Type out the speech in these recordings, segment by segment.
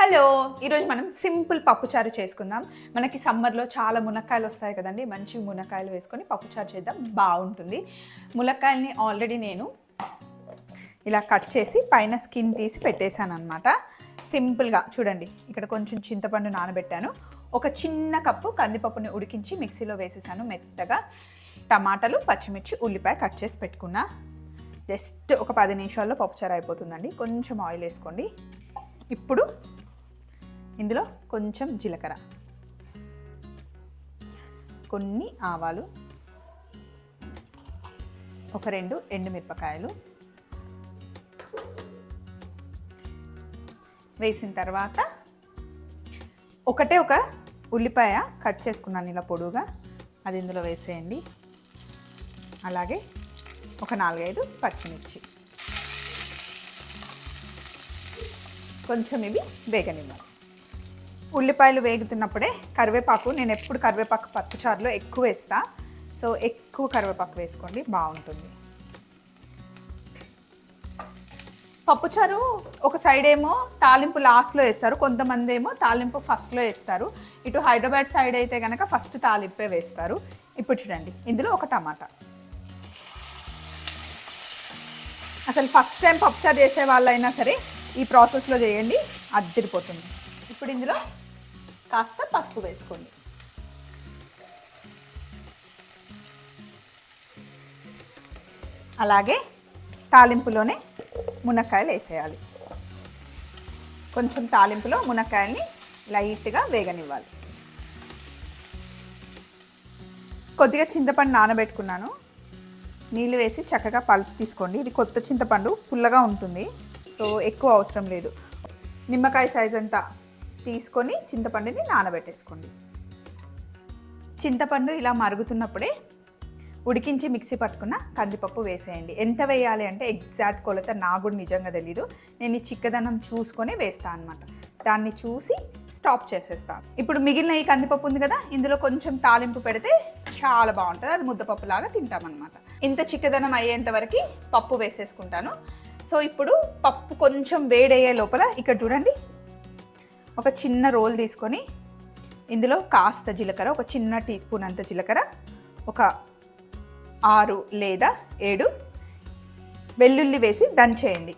Hello ఈరోజు మనం simple పప్పుచారు చేసుకుందాం. మనకి సమ్మర్లో చాలా మునక్కాయలు వస్తాయి కదండి మంచి మునక్కాయలు వేసుకొని పప్పుచారు చేద్దాం బాగుంటుంది. మునక్కాయల్ని ఆల్రెడీ నేను ఇలా కట్ చేసి పైన స్కిన్ తీసి పెట్టేశాను అనమాట సింపుల్గా చూడండి ఇక్కడ కొంచెం చింతపండు నానబెట్టాను. ఒక చిన్న కప్పు కందిపప్పుని ఉడికించి మిక్సీలో వేసేసాను మెత్తగా. టమాటాలు పచ్చిమిర్చి ఉల్లిపాయ కట్ చేసి పెట్టుకున్నా. జస్ట్ ఒక పది నిమిషాల్లో పప్పుచారు అయిపోతుందండి. కొంచెం ఆయిల్ వేసుకోండి. ఇప్పుడు ఇందులో కొంచెం జీలకర్ర. కొన్ని ఆవాలు. ఒక రెండు ఎండుమిరపకాయలు. వేసిన తర్వాత ఒకటే ఒక ఉల్లిపాయ కట్ చేసుకున్నాను ఇలా పొడుగా అది ఇందులో వేసేయండి. అలాగే ఒక నాలుగైదు పచ్చిమిర్చి. కొంచెం ఇవి వేగనివ్వాలి ఉల్లిపాయలు వేగుతున్నప్పుడే కరివేపాకు నేను ఎప్పుడు కరివేపాకు పప్పుచారులో ఎక్కువ వేస్తా. సో ఎక్కువ కరివేపాకు వేసుకోండి బాగుంటుంది. పప్పుచారు ఒక సైడ్ ఏమో తాలింపు లాస్ట్లో వేస్తారు కొంతమంది ఏమో తాలింపు ఫస్ట్లో వేస్తారు. ఇటు హైదరాబాద్ సైడ్ అయితే కనుక ఫస్ట్ తాలింపే వేస్తారు. ఇప్పుడు చూడండి ఇందులో ఒక టమాటా. అసలు ఫస్ట్ టైం పప్పుచారు చేసే వాళ్ళైనా సరే ఈ ప్రాసెస్లో చేయండి అద్దరిపోతుంది. ఇప్పుడు ఇందులో కాస్త పసుపు వేసుకోండి. అలాగే తాలింపులోనే మునక్కాయలు వేసేయాలి. కొంచెం తాలింపులో మునక్కాయల్ని లైట్గా వేగనివ్వాలి. కొద్దిగా చింతపండు నానబెట్టుకున్నాను. నీళ్ళు వేసి చక్కగా పలుపు తీసుకోండి. ఇది కొత్త చింతపండు పుల్లగా ఉంటుంది. సో ఎక్కువ అవసరం లేదు. నిమ్మకాయ సైజ్ అంతా తీసుకొని చింతపండుని నానబెట్టేసుకోండి. చింతపండు ఇలా మరుగుతున్నప్పుడే ఉడికించి మిక్సీ పట్టుకున్న కందిపప్పు వేసేయండి. ఎంత వేయాలి అంటే ఎగ్జాక్ట్ కొలత నాకు కూడా నిజంగా తెలీదు. నేను ఈ చిక్కదనం చూసుకొని వేస్తాను అనమాట దాన్ని చూసి స్టాప్ చేసేస్తాను ఇప్పుడు మిగిలిన ఈ కందిపప్పు ఉంది కదా ఇందులో కొంచెం తాలింపు పెడితే చాలా బాగుంటుంది. అది ముద్దపప్పు లాగా తింటామన్నమాట. ఇంత చిక్కదనం అయ్యేంత వరకు పప్పు వేసేసుకుంటాను. సో ఇప్పుడు పప్పు కొంచెం వేడయ్యే లోపల ఇక్కడ చూడండి ఒక చిన్న రోల్ తీసుకొని ఇందులో కాస్త జీలకర్ర ఒక చిన్న టీ స్పూన్ అంత జీలకర్ర ఒక ఆరు లేదా ఏడు వెల్లుల్లి వేసి దంచేయండి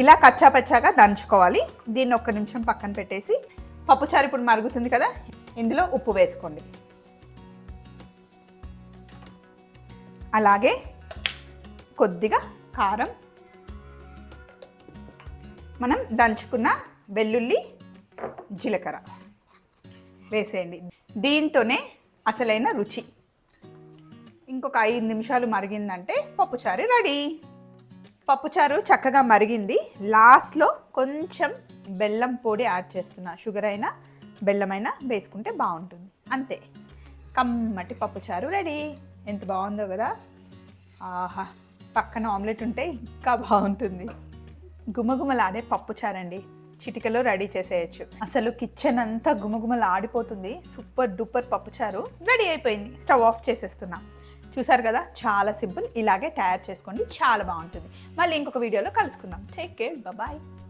ఇలా కచ్చాపచ్చాగా దంచుకోవాలి. దీన్ని ఒక్క నిమిషం పక్కన పెట్టేసి పప్పుచారు ఇప్పుడు మరుగుతుంది కదా ఇందులో ఉప్పు వేసుకోండి. అలాగే కొద్దిగా కారం. మనం దంచుకున్న వెల్లుల్లి జీలకర్ర వేసేయండి. దీంతోనే అసలైన రుచి. ఇంకొక ఐదు నిమిషాలు మరిగిందంటే పప్పుచారు రెడీ. పప్పుచారు చక్కగా మరిగింది. లాస్ట్లో కొంచెం బెల్లం పొడి యాడ్ చేస్తున్నా. షుగర్ అయినా బెల్లమైనా వేసుకుంటే బాగుంటుంది. అంతే. కమ్మటి పప్పుచారు రెడీ. ఎంత బాగుందో కదా. ఆహా పక్కన ఆమ్లెట్ ఉంటే ఇంకా బాగుంటుంది. గుమగుమలాడే పప్పుచారండి. చిటికలో రెడీ చేసేయచ్చు. అసలు కిచెన్ అంతా గుమగుమలు ఆడిపోతుంది సూపర్ డూపర్ పప్పుచారు రెడీ అయిపోయింది. స్టవ్ ఆఫ్ చేసేస్తున్నా. చూసారు కదా? చాలా సింపుల్. ఇలాగే తయారు చేసుకోండి. చాలా బాగుంటుంది. మళ్ళీ ఇంకొక వీడియోలో కలుసుకుందాం. Take care bye